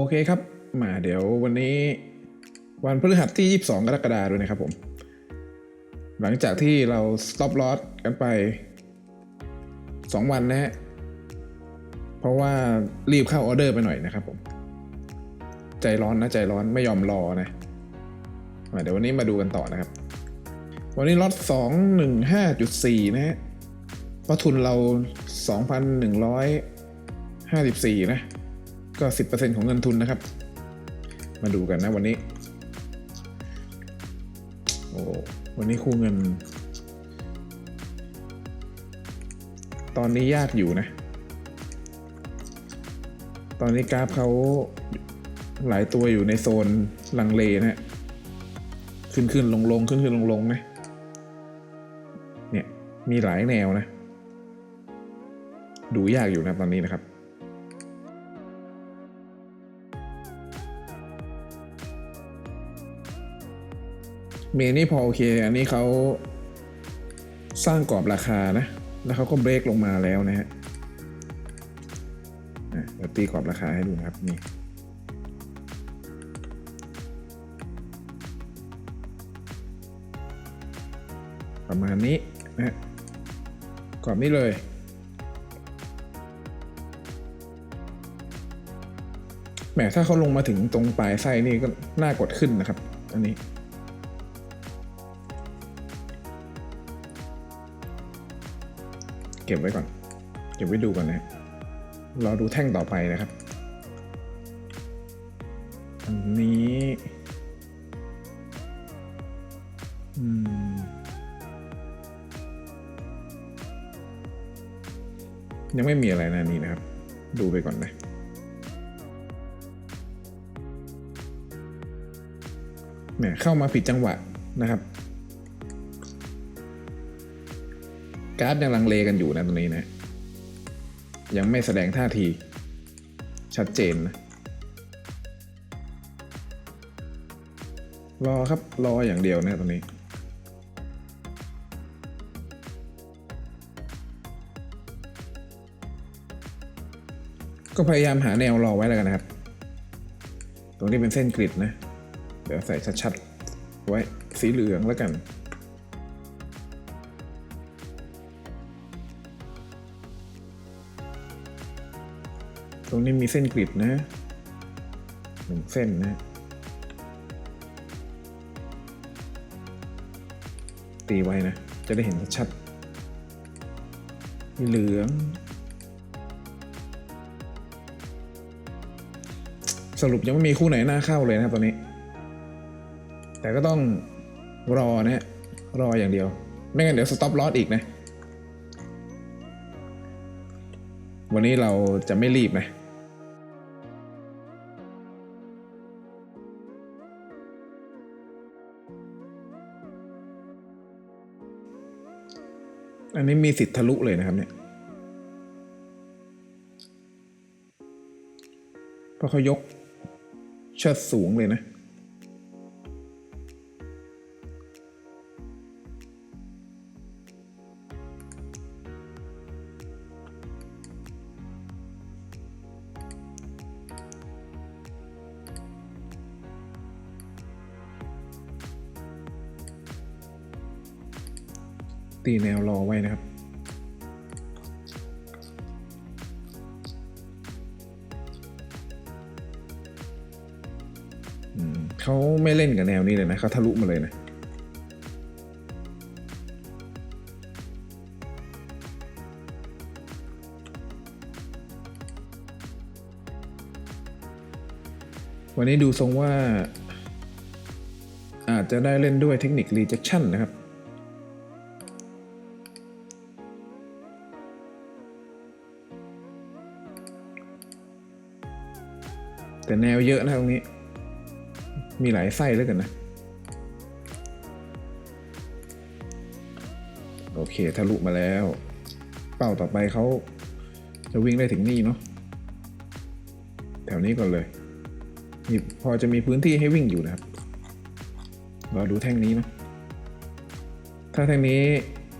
โอเคครับมาเดี๋ยววันนี้วันพฤหัสที่ 22 กรกฎาคมด้วยนะครับผม หลังจากที่เรา stop loss กันไป 2 วันนะฮะ เพราะว่ารีบเข้าออเดอร์ไปหน่อยนะครับผม ใจร้อนนะ ใจร้อนไม่ยอมรอนะมาเดี๋ยววันนี้มาดูกันต่อนะครับ วันนี้ล็อต215.4 นะฮะเพราะทุนเรา 2,154 นะ ก็ 10%ของเงินทุนนะครับ มาดูกันนะวันนี้ โอ้วันนี้คู่เงิน ตอนนี้ยากอยู่นะ ตอนนี้กราฟเขาหลายตัวอยู่ในโซนลังเลนะฮะขึ้นขึ้นลงลงขึ้นขึ้นลงลงนะ เนี่ย มีหลายแนวนะ ดูยากอยู่นะตอนนี้นะครับ เมนี่พอโอเค อันนี้เขาสร้างกรอบราคานะ แล้วเขาก็เบรกลงมาแล้วนะฮะเดี๋ยวตีกรอบราคาให้ดูนะครับนี่ประมาณนี้นะฮะกรอบนี้เลย แหมถ้าเขาลงมาถึงตรงปลายไส้นี่ก็น่ากดขึ้นนะครับ อันนี้ เก็บไว้ก่อน เก็บไว้ดูก่อนนะรอดูแท่งต่อไปนะครับ อันนี้อืมยังไม่มีอะไรนะนี่นะครับ ดูไปก่อนนะแหมเข้ามาผิดจังหวะนะครับ กราฟยังลังเลกันอยู่นะตรงนี้นะ ยังไม่แสดงท่าที ชัดเจนนะรอครับ รออย่างเดียวนะตรงนี้ ก็พยายามหาแนวรอไว้แล้วกันนะครับ ตรงนี้เป็นเส้นกริดนะ เดี๋ยวใส่ชัดๆ ไว้สีเหลืองแล้วกัน ตรงนี้มีเส้นกริดนะหนึ่งเส้นนะ ตีไว้นะ จะได้เห็นชัดเหลือง สรุปยังไม่มีคู่ไหนน่าเข้าเลยนะครับตอนนี้ แต่ก็ต้องรอนะฮะรออย่างเดียว ไม่งั้นเดี๋ยวสต็อปลอสอีกนะ วันนี้เราจะไม่รีบนะ อันนี้มีสิทธิ์ทะลุเลยนะครับเนี่ยเพราะเขายกเชิดสูงเลยนะ ตีแนวรอไว้นะครับ เขาไม่เล่นกับแนวนี้เลยนะเขาทะลุมาเลยนะวันนี้ดูทรงว่า อาจจะได้เล่นด้วยเทคนิค rejection นะครับ แต่แนวเยอะนะตรงนี้ มีหลายไส้แล้วกันนะ โอเคทะลุมาแล้ว เป้าต่อไปเขาจะวิ่งได้ถึงนี่เนาะแถวนี้ก่อนเลยมีพอจะมีพื้นที่ให้วิ่งอยู่นะครับรอดูแท่งนี้เนาะถ้าแท่งนี้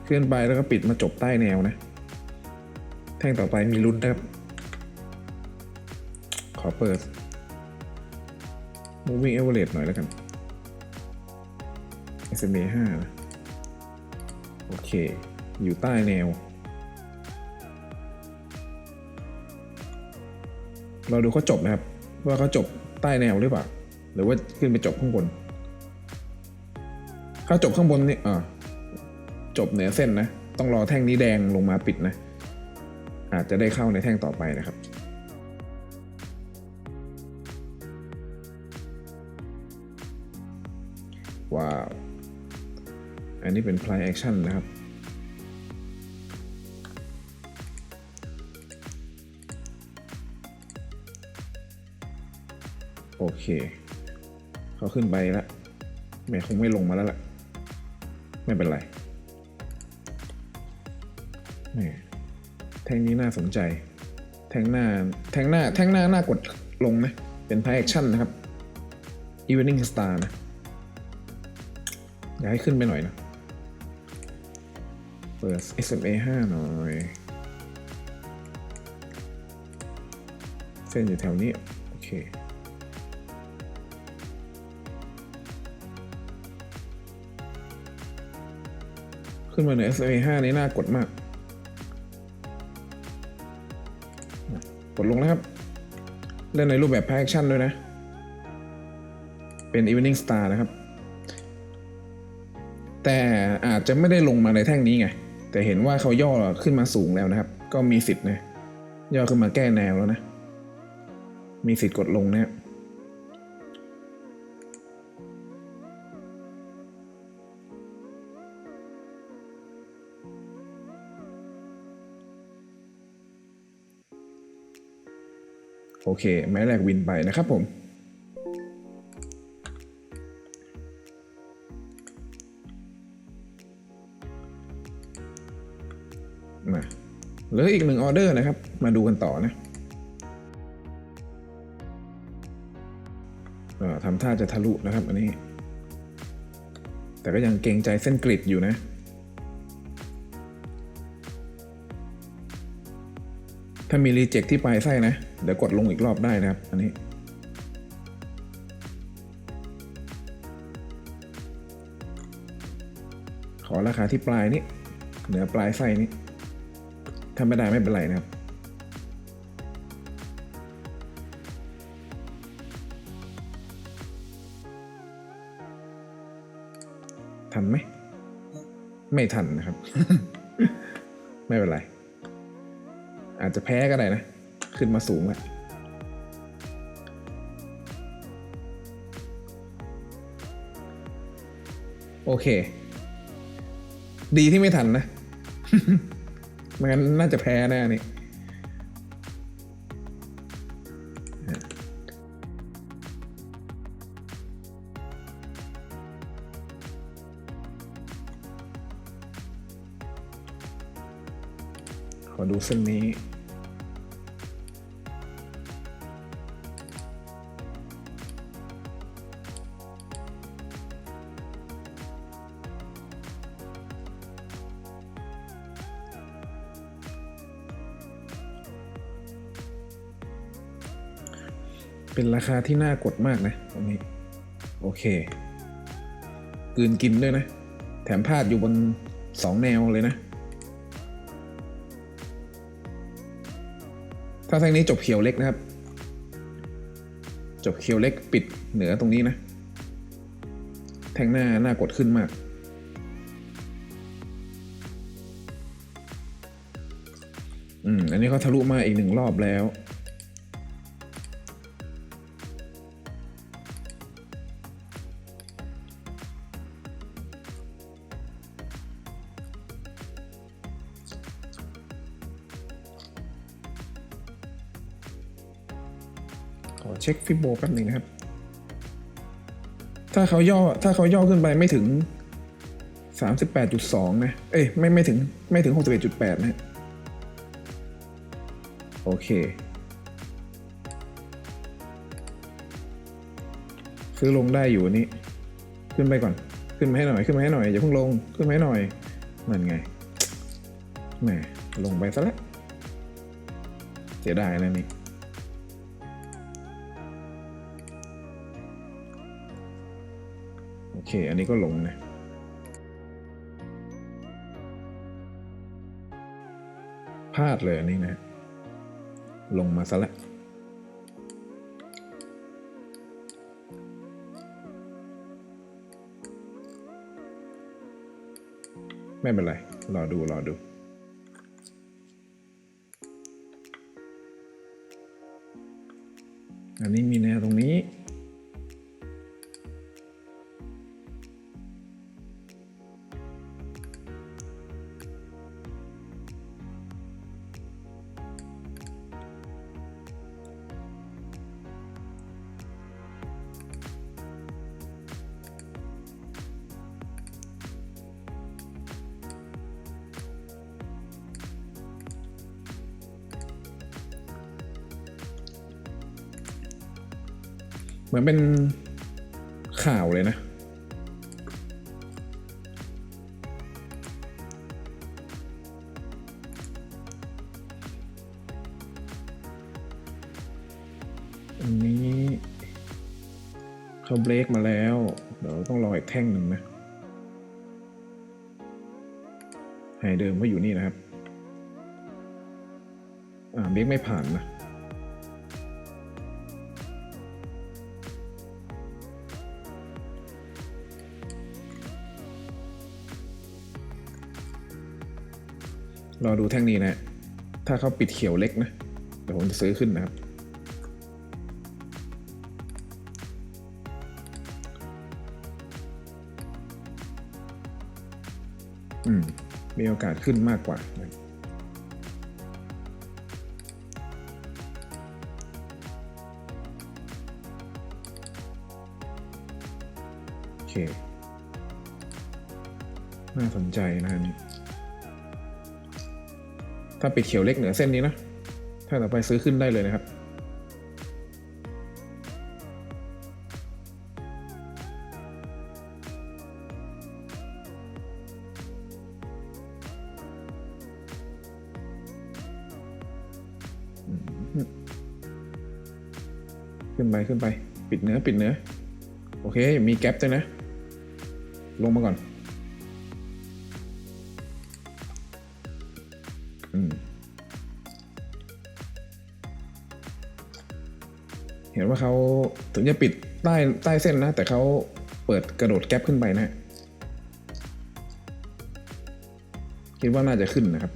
เคลื่อนไปแล้วก็ปิดมาจบใต้แนวนะ แท่งต่อไปมีลุ้นนะครับขอเปิด moving average หน่อยแล้วกัน SMA 5นะโอเค อยู่ใต้แนว เราดูเขาจบนะครับ ว่าเขาจบใต้แนวหรือเปล่า หรือว่าขึ้นไปจบข้างบนถ้าจบข้างบนนี่อ่าจบเหนือเส้นนะ ต้องรอแท่งนี้แดงลงมาปิดนะ อาจจะได้เข้าในแท่งต่อไปนะครับ อันนี้เป็น play action นะครับ โอเค เขาขึ้นไปแล้วแม่คงไม่ลงมาแล้วล่ะ ไม่เป็นไรแหม่แท่งนี้น่าสนใจ แท่งหน้า แท่งหน้า แท่งหน้า น่ากดลงนะเป็น play action นะครับ evening star นะ อยากให้ขึ้นไปหน่อยนะ เปิด SMA 5 หน่อยเส้นอยู่แถวนี้ โอเค ขึ้นมาเหนือ SMA 5 นี้น่ากดมากกดลงแล้วครับ เล่นในรูปแบบ Play Action ด้วยนะ เป็น Evening Star นะครับ แต่อาจจะไม่ได้ลงมาในแท่งนี้ไง แต่เห็นว่าเขาย่อขึ้นมาสูงแล้วนะครับ ก็มีสิทธิ์นะย่อขึ้นมาแก้แนวแล้วนะ มีสิทธิ์กดลงนะครับโอเค ไม้แรกวินไปนะครับผม มาเหลืออีกหนึ่งออเดอร์นะครับ มาดูกันต่อนะออทำท่าจะทะลุนะครับอันนี้ แต่ก็ยังเกรงใจเส้นกริดอยู่นะ ถ้ามีรีเจ็คที่ปลายไส้นะ เดี๋ยวกดลงอีกรอบได้นะครับ อันนี้ขอราคาที่ปลายนี้เหนือปลายไส้นี้ ถ้าไม่ได้ไม่เป็นไรนะครับทันไหม ไม่ทันนะครับ ไม่เป็นไร อาจจะแพ้ก็ได้นะ ขึ้นมาสูงแล้วโอเค ดีที่ไม่ทันนะ ไม่งั้นน่าจะแพ้แน่นี่ขอดูเส้นนี้ เป็นราคาที่น่ากดมากนะตรงนี้ โอเคกืนกินด้วยนะ แถมพลาดอยู่บนสองแนวเลยนะ ถ้าแท่งนี้จบเขียวเล็กนะครับ จบเขียวเล็กปิดเหนือตรงนี้นะ แท่งหน้าหน้ากดขึ้นมาก อืม อันนี้เขาทะลุมาอีกหนึ่งรอบแล้ว ช็คฟิโบแป๊บหนึ่งนะครับ ถ้าเขาย่อถ้าเขาย่อขึ้นไปไม่ถึง 38.2 นะ เอ้ยไม่ไม่ถึงไม่ถึง 61.8 นะโอเค ซื้อลงได้อยู่อันนี้ ขึ้นไปก่อน ขึ้นมาให้หน่อย ขึ้นมาให้หน่อย อย่าเพิ่งลง ขึ้นมาให้หน่อย นั่นไง แหม ลงไปซะแล้วเสียดายนะนี่ เค อันนี้ก็ลงนะพลาดเลยอันนี้นะ ลงมาซะแล้วไม่เป็นไร รอดู รอดู อันนี้มีแนวตรงนี้ เหมือนเป็นข่าวเลยนะ อันนี้เขาเบรกมาแล้ว เดี๋ยวต้องรออีกแท่งหนึ่งนะไฮเดิมก็อยู่นี่นะครับ อ่าเบรกไม่ผ่านนะ รอดูแท่งนี้นะ ถ้าเขาปิดเขียวเล็กนะ เดี๋ยวผมจะซื้อขึ้นนะครับ อืม มีโอกาสขึ้นมากกว่านะโอเค น่าสนใจนะอันนี้ ถ้าปิดเขียวเล็กเหนือเส้นนี้นะ ถ้าต่อไปซื้อขึ้นได้เลยนะครับ ขึ้นไปขึ้นไป ปิดเนื้อปิดเนื้อ โอเค มีแก๊ปด้วยนะ ลงมาก่อน เขาถึงจะปิดใต้ใต้เส้นนะ แต่เขาเปิดกระโดดแก๊ปขึ้นไปนะคิดว่าน่าจะขึ้นนะครับ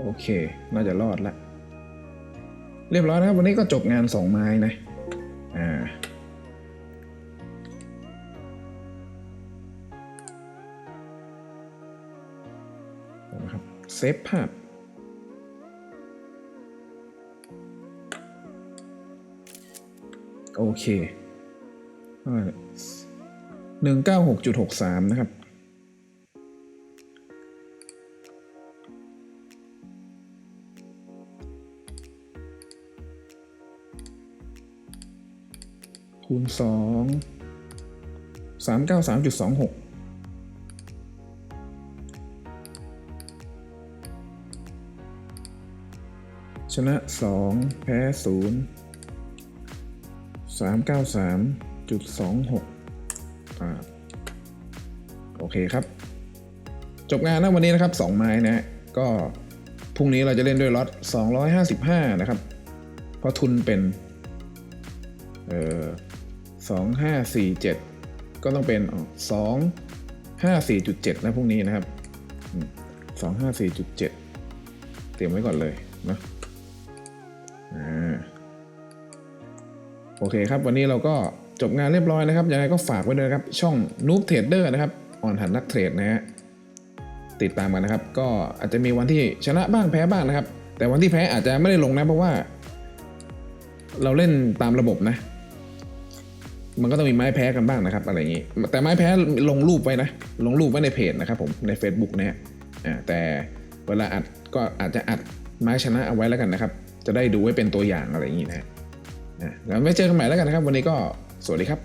โอเค น่าจะรอดละ เรียบร้อยนะครับ วันนี้ก็จบงานสองไม้นะ อ่า นะครับ เซฟภาพโอเคหนึ่งเก้าหกจุดหกสามนะครับ คูณสองสามเก้าสามจุดสองหกชนะสองแพ้ศูนย์สามเก้าสามจุดสองหกอ่าโอเคครับ จบงานนะวันนี้นะครับสองไม้นะก็พรุ่งนี้เราจะเล่นด้วยล็อต255 นะครับ เพราะทุนเป็น เอ่อ สองห้าสี่เจ็ดก็ต้องเป็นสองห้าสี่จุดเจ็ดนะพรุ่งนี้นะครับสองห้าสี่จุดเจ็ดเตรียมไว้ก่อนเลยนะโอเคครับ วันนี้เราก็จบงานเรียบร้อยนะครับ ยังไงก็ฝากไว้ด้วยครับ ช่อง Noob Trader นะครับ อ่อนหันนักเทรดนะฮะ ติดตามกันนะครับ ก็อาจจะมีวันที่ชนะบ้างแพ้บ้างนะครับ แต่วันที่แพ้อาจจะไม่ได้ลงนะ เพราะว่า เราเล่นตามระบบนะ มันก็ต้องมีไม้แพ้กันบ้างนะครับ อะไรอย่างนี้ แต่ไม้แพ้ลงรูปไว้นะ ลงรูปไว้ในเพจนะครับผมใน Facebook นะฮะอ่าแต่เวลาอัดก็อาจจะอัดไม้ชนะเอาไว้แล้วกันนะครับ จะได้ดูไว้เป็นตัวอย่างอะไรอย่างนี้นะฮะแล้วไว้เจอกันใหม่แล้วกันนะครับ วันนี้ก็สวัสดีครับ